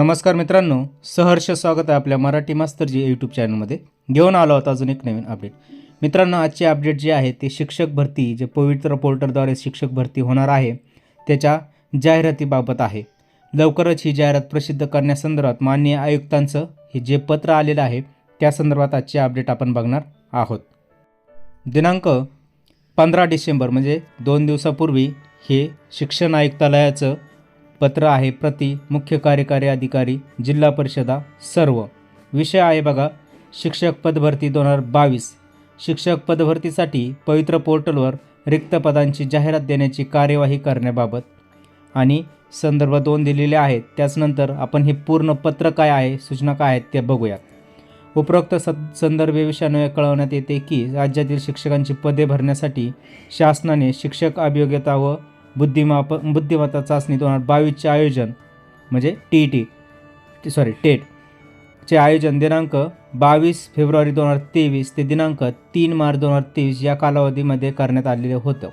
नमस्कार मित्रांनो सहर्ष स्वागत आहे आपल्या मराठी मास्तरजी यूट्यूब चॅनलमध्ये घेऊन आलो आहोत अजून एक नवीन अपडेट मित्रांनो आजचे अपडेट जे आहे ते शिक्षक भरती जे पवित्र पोर्टलद्वारे शिक्षक भरती होणार आहे त्याच्या जाहिरातीबाबत आहे. लवकरच ही जाहिरात प्रसिद्ध करण्यासंदर्भात माननीय आयुक्तांचं हे जे पत्र आलेलं आहे त्या संदर्भात आजचे अपडेट आपण बघणार आहोत. दिनांक पंधरा डिसेंबर म्हणजे दोन दिवसापूर्वी हे शिक्षण आयुक्तालयाचं पत्र आहे प्रति मुख्य कार्यकारी अधिकारी जिल्हा परिषदा सर्व. विषय आहे बघा शिक्षक पदभरती दोन हजार बावीस. शिक्षक पदभरतीसाठी पवित्र पोर्टलवर रिक्त पदांची जाहिरात देण्याची कार्यवाही करण्याबाबत आणि संदर्भ दोन दिलेले आहेत. त्याचनंतर आपण हे पूर्ण पत्र काय आहे सूचना काय आहेत ते बघूयात. उपरोक्त स संदर्भ विषयान्वये कळवण्यात येते की राज्यातील शिक्षकांची पदे भरण्यासाठी शासनाने शिक्षक अभियोग्यता व बुद्धिमाप बुद्धिमत्ता चाचणी दोन हजार बावीसचे आयोजन म्हणजे T E T sorry TET चे आयोजन दिनांक बावीस फेब्रुवारी दोन हजार तेवीस ते दिनांक तीन मार्च दोन हजार तेवीस या कालावधीमध्ये करण्यात आलेले होतं.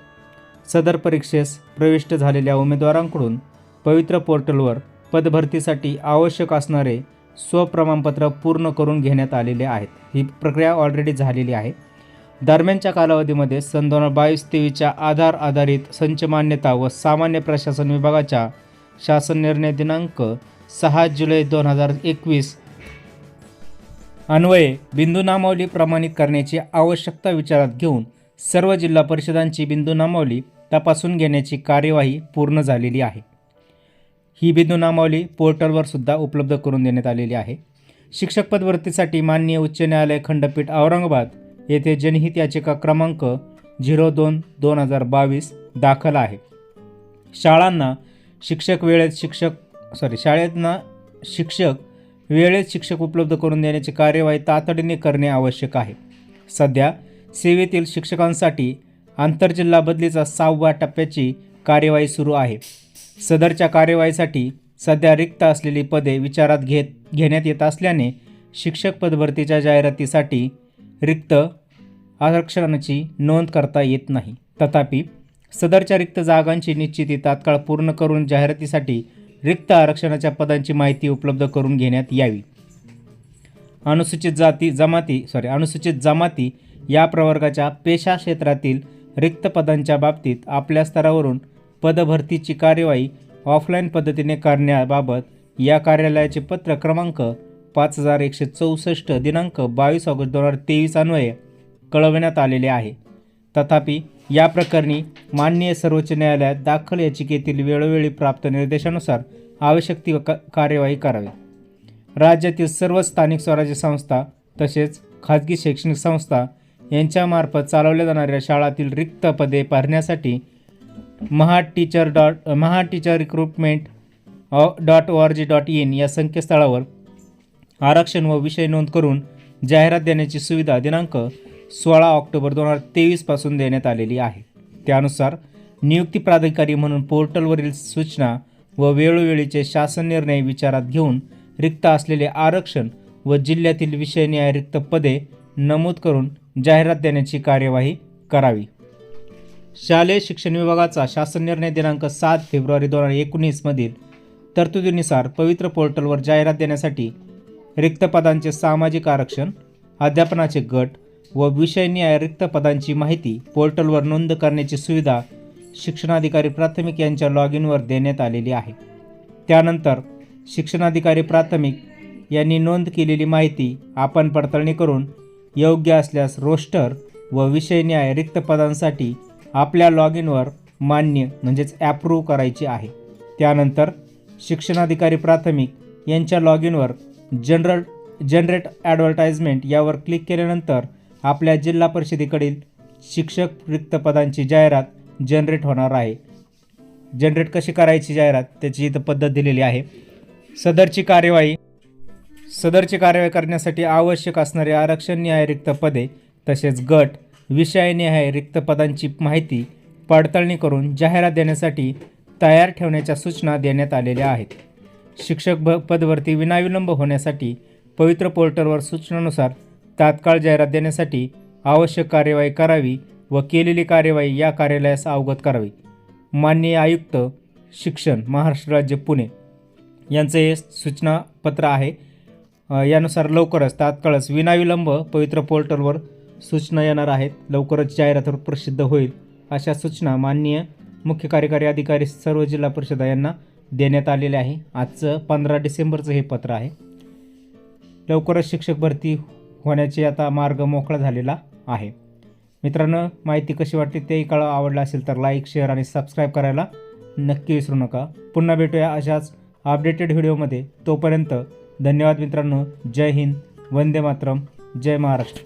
सदर परीक्षेस प्रविष्ट झालेल्या उमेदवारांकडून पवित्र पोर्टलवर पदभरतीसाठी आवश्यक असणारे स्वप्रमाणपत्र पूर्ण करून घेण्यात आलेले आहेत. ही प्रक्रिया ऑलरेडी झालेली आहे. दरम्यानच्या कालावधीमध्ये सन दोन हजार बावीस तेवीसच्या आधार आधारित संच मान्यता व सामान्य प्रशासन विभागाच्या शासन निर्णय दिनांक सहा जुलै दोन हजार एकवीस. अन्वये बिंदू नामावली प्रमाणित करण्याची आवश्यकता विचारात घेऊन सर्व जिल्हा परिषदांची बिंदू नामावली तपासून घेण्याची कार्यवाही पूर्ण झालेली आहे. ही बिंदू नामावली पोर्टलवर सुद्धा उपलब्ध करून देण्यात आलेली आहे. शिक्षक पदभरतीसाठी माननीय उच्च न्यायालय खंडपीठ औरंगाबाद येथे जनहित याचिका क्रमांक झिरो दोन दोन हजार बावीस दाखल आहे. शाळांना शिक्षक वेळेत शिक्षक सॉरी शाळेतना शिक्षक वेळेत शिक्षक उपलब्ध करून देण्याची कार्यवाही तातडीने करणे आवश्यक आहे. सध्या सेवेतील शिक्षकांसाठी आंतरजिल्हा बदलीचा सहाव्या टप्प्याची कार्यवाही सुरू आहे. सदरच्या कार्यवाहीसाठी सध्या रिक्त असलेली पदे विचारात घेत घेण्यात येत असल्याने शिक्षक पदभरतीच्या जाहिरातीसाठी रिक्त आरक्षणाची नोंद करता येत नाही. तथापि सदरच्या रिक्त जागांची निश्चिती तात्काळ पूर्ण करून जाहिरातीसाठी रिक्त आरक्षणाच्या पदांची माहिती उपलब्ध करून घेण्यात यावी. अनुसूचित जाती जमाती सॉरी अनुसूचित जमाती या प्रवर्गाच्या पेशा क्षेत्रातील रिक्त पदांच्या बाबतीत आपल्या स्तरावरून पदभरतीची कार्यवाही ऑफलाईन पद्धतीने करण्याबाबत या कार्यालयाचे पत्र क्रमांक पाच हजार एकशे चौसष्ट दिनांक बावीस ऑगस्ट दोन हजार तेवीस अन्वये कळवण्यात आलेले आहे. तथापि या प्रकरणी माननीय सर्वोच्च न्यायालयात दाखल याचिकेतील वेळोवेळी प्राप्त निर्देशानुसार आवश्यक ती क कार्यवाही करावी. राज्यातील सर्व स्थानिक स्वराज्य संस्था तसेच खाजगी शैक्षणिक संस्था यांच्यामार्फत चालवल्या जाणाऱ्या शाळातील रिक्त पदे भरण्यासाठी maha teacher dot maha teacher recruitment dot O R G dot in या संकेतस्थळावर आरक्षण व विषय नोंद करून जाहिरात देण्याची सुविधा दिनांक सोळा ऑक्टोबर दोन हजार तेवीसपासून देण्यात आलेली आहे. त्यानुसार नियुक्ती प्राधिकारी म्हणून पोर्टलवरील सूचना व वेळोवेळीचे शासन निर्णय विचारात घेऊन रिक्त असलेले आरक्षण व जिल्ह्यातील विषय न्याय रिक्त पदे नमूद करून जाहिरात देण्याची कार्यवाही करावी. शालेय शिक्षण विभागाचा शासन निर्णय दिनांक सात फेब्रुवारी दोन हजार एकोणीसमधील तरतुदीनुसार पवित्र पोर्टलवर जाहिरात देण्यासाठी रिक्त पदांचे सामाजिक आरक्षण अध्यापनाचे गट व विषय न्याय रिक्त पदांची माहिती पोर्टलवर नोंद करण्याची सुविधा शिक्षणाधिकारी प्राथमिक यांच्या लॉग इनवर देण्यात आलेली आहे. त्यानंतर शिक्षणाधिकारी प्राथमिक यांनी नोंद केलेली माहिती आपण पडताळणी करून योग्य असल्यास रोस्टर व विषय न्याय रिक्त पदांसाठी आपल्या लॉग इनवर मान्य म्हणजेच ॲप्रूव्ह करायची आहे. त्यानंतर शिक्षणाधिकारी प्राथमिक यांच्या लॉग इनवर जनरल जनरेट ॲडव्हर्टाइजमेंट यावर क्लिक केल्यानंतर आपल्या जिल्हा परिषदेकडील शिक्षक रिक्त पदांची जाहिरात जनरेट होणार आहे. जनरेट कशी करायची जाहिरात? त्याची इथं पद्धत दिलेली आहे. सदरची कार्यवाही सदरची कार्यवाही करण्यासाठी आवश्यक असणारे आरक्षण न्याय रिक्त पदे तसेच गट विषय न्याय रिक्त पदांची माहिती पडताळणी करून जाहिरात देण्यासाठी तयार ठेवण्याच्या सूचना देण्यात आलेल्या आहेत. शिक्षक भ पदवरती विनाविलंब होण्यासाठी पवित्र पोर्टलवर सूचनानुसार तात्काळ जाहिरात देण्यासाठी आवश्यक कार्यवाही करावी व केलेली कार्यवाही या कार्यालयास अवगत करावी. माननीय आयुक्त शिक्षण महाराष्ट्र राज्य पुणे यांचं हे सूचनापत्र आहे. यानुसार लवकरच तात्काळच विनाविलंब पवित्र पोर्टलवर सूचना येणार आहेत. लवकरच जाहिरातवर प्रसिद्ध होईल अशा सूचना माननीय मुख्य कार्यकारी अधिकारी सर्व जिल्हा परिषदा यांना देण्यात आलेले आहे. आजचं पंधरा डिसेंबरचं हे पत्र आहे. लवकरच शिक्षक भरती होण्याचे आता मार्ग मोकळा झालेला आहे. मित्रांनो माहिती कशी वाटते तेही कळा आवडला असेल तर लाईक शेअर आणि सबस्क्राईब करायला नक्की विसरू नका. पुन्हा भेटूया अशाच अपडेटेड व्हिडिओमध्ये तोपर्यंत धन्यवाद मित्रांनो. जय हिंद. वंदे मातरम. जय महाराष्ट्र.